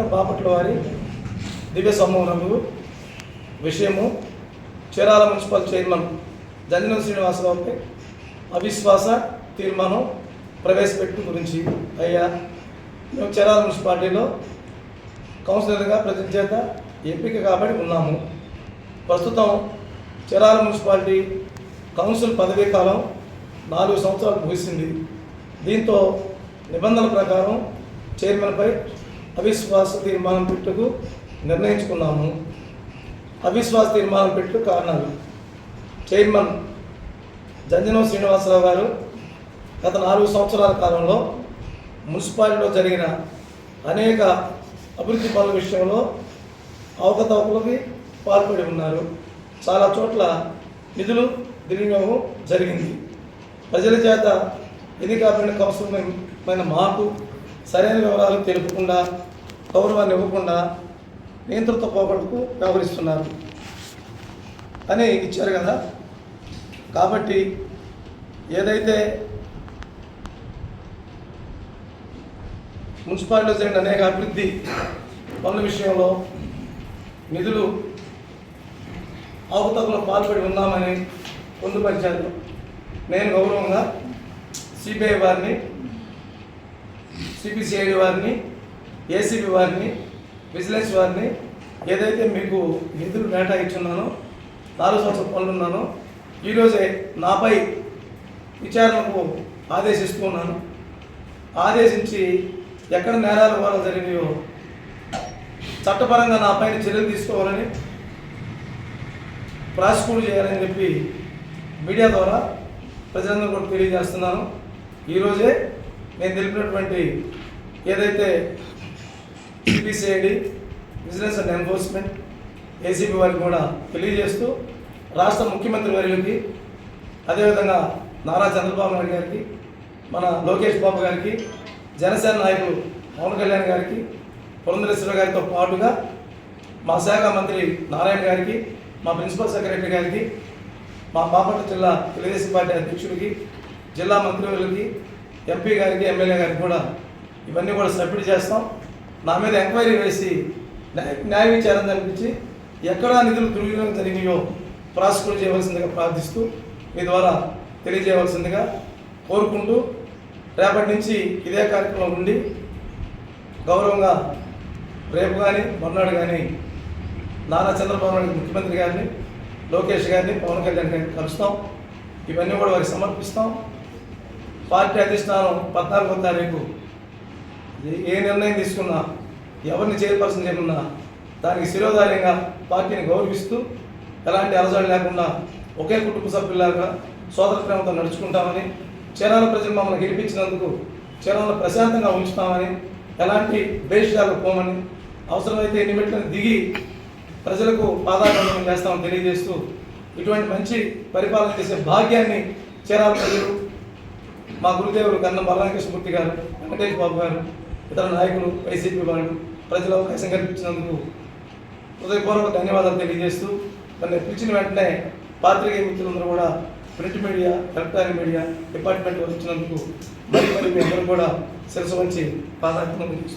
Doctor Bapatla వారి దివ్య సమూహములు విషయము చీరాల మున్సిపల్ చైర్మన్ జంజనం శ్రీనివాసరావుపై అవిశ్వాస తీర్మానం ప్రవేశపెట్టు గురించి అయ్యా మేము చీరాల మున్సిపాలిటీలో కౌన్సిలర్గా ప్రజల చేత ఎంపిక కాబట్టి ఉన్నాము. ప్రస్తుతం చీరాల మున్సిపాలిటీ కౌన్సిల్ పదవీ కాలం నాలుగు సంవత్సరాలు ముగిసింది. దీంతో నిబంధనల ప్రకారం చైర్మన్పై అవిశ్వాస తీర్మానం పెట్టుకు నిర్ణయించుకున్నాము. అవిశ్వాస తీర్మానం పెట్టు కారణాలు. చైర్మన్ జంజనం శ్రీనివాసరావు గారు గత నాలుగు సంవత్సరాల కాలంలో మున్సిపాలిటీలో జరిగిన అనేక అభివృద్ధి పనుల విషయంలో అవకతవకలకి పాల్పడి ఉన్నారు. చాలా చోట్ల నిధులు దుర్వినియోగం జరిగింది. ప్రజల చేత ఎన్నికబడిన కౌన్సిలమైన మాకు సరైన వివరాలు తెలుపకుండా గౌరవాన్ని ఇవ్వకుండా నియంత్రిత పోకడకు వ్యవహరిస్తున్నారు. అని ఇచ్చారు కదా. కాబట్టి ఏదైతే మున్సిపాలిటీలో జరిగిన అనేక అభివృద్ధి పనుల విషయంలో నిధులు అవకతవకలు పాల్పడి ఉన్నామని పొందుపరిచారు. నేను గౌరవంగా సిబిఐ వారిని సిపిసిఐడి వారిని ఏసీబీ వారిని విజిలెన్స్ వారిని ఏదైతే మీకు నిధులు డేటా ఇచ్చున్నానో నాలుగు సంవత్సరాల పనులు ఉన్నానో ఈరోజే నాపై విచారణకు ఆదేశిస్తూ ఉన్నాను. ఆదేశించి ఎక్కడ నేరాలు కూడా జరిగినాయో చట్టపరంగా నా పైన చర్యలు తీసుకోవాలని ప్రాసిక్యూట్ చేయాలని చెప్పి మీడియా ద్వారా ప్రజలందరూ కూడా తెలియజేస్తున్నాను. ఈరోజే నేను తెలిపినటువంటి ఏదైతే CPCID business and enforcement ACB వారికి కూడా తెలియజేస్తూ రాష్ట్ర ముఖ్యమంత్రి వర్యులకి అదేవిధంగా నారా చంద్రబాబు నాయుడు గారికి మన లోకేష్ బాబు గారికి జనసేన నాయకులు పవన్ కళ్యాణ్ గారికి పురంధరేశ్వర గారితో పాటుగా మా శాఖ మంత్రి నారాయణ గారికి మా ప్రిన్సిపల్ సెక్రటరీ గారికి మా బాపట్ల జిల్లా తెలుగుదేశం పార్టీ అధ్యక్షుడికి జిల్లా మంత్రివర్యులకి ఎంపీ గారికి ఎమ్మెల్యే గారికి కూడా ఇవన్నీ కూడా సబ్మిట్ చేస్తాం. నా మీద ఎంక్వైరీ వేసి న్యాయ న్యాయ విచారణ జరిపించి ఎక్కడ నిధులు దుర్వినియోగం జరిగినాయో ప్రాసిక్యూట్ చేయవలసిందిగా ప్రార్థిస్తూ మీ ద్వారా తెలియజేయవలసిందిగా కోరుకుంటూ రేపటి నుంచి ఇదే కార్యక్రమం ఉండి గౌరవంగా రేపు కానీ మర్నాడు కానీ నారా చంద్రబాబు నాయుడు ముఖ్యమంత్రి గారిని లోకేష్ గారిని పవన్ కళ్యాణ్ గారిని కలుస్తాం. ఇవన్నీ కూడా వారికి సమర్పిస్తాం. పార్టీ అధిష్టానం పద్నాలుగో తారీఖు. ఏ- ఏ నిర్ణయం తీసుకున్నా ఎవరిని చైర్పర్సన్ చెప్పినా దానికి శిరోధార్యంగా పార్టీని గౌరవిస్తూ ఎలాంటి అలజడి లేకుండా ఒకే కుటుంబ సభ్యులాగా సోదర ప్రేమతో నడుచుకుంటామని చీరాల ప్రజలు మమ్మల్ని గెలిపించినందుకు చీరాలను ప్రశాంతంగా ఉంచుతామని ఎలాంటి భేషాలకు పోమని అవసరమైతే ఎన్ని మెట్లను దిగి ప్రజలకు పాదాభివందనం చేస్తామని తెలియజేస్తూ ఇటువంటి మంచి పరిపాలన చేసే భాగ్యాన్ని చీరాల ప్రజలు మా గురుదేవులు కన్న బలరామకృష్ణమూర్తి గారు వెంకటేష్ బాబు గారు ఇతర నాయకులు వైసీపీ వాళ్ళు ప్రజలు అవకాశం కల్పించినందుకు హృదయపూర్వక ధన్యవాదాలు తెలియజేస్తూ నన్ను పిలిచిన వెంటనే పాత్రికేయ మిత్రులందరూ కూడా print media electronic media department వచ్చినందుకు మరి మరి మీ అందరూ కూడా శిరసు వంచి పాదాభివందనం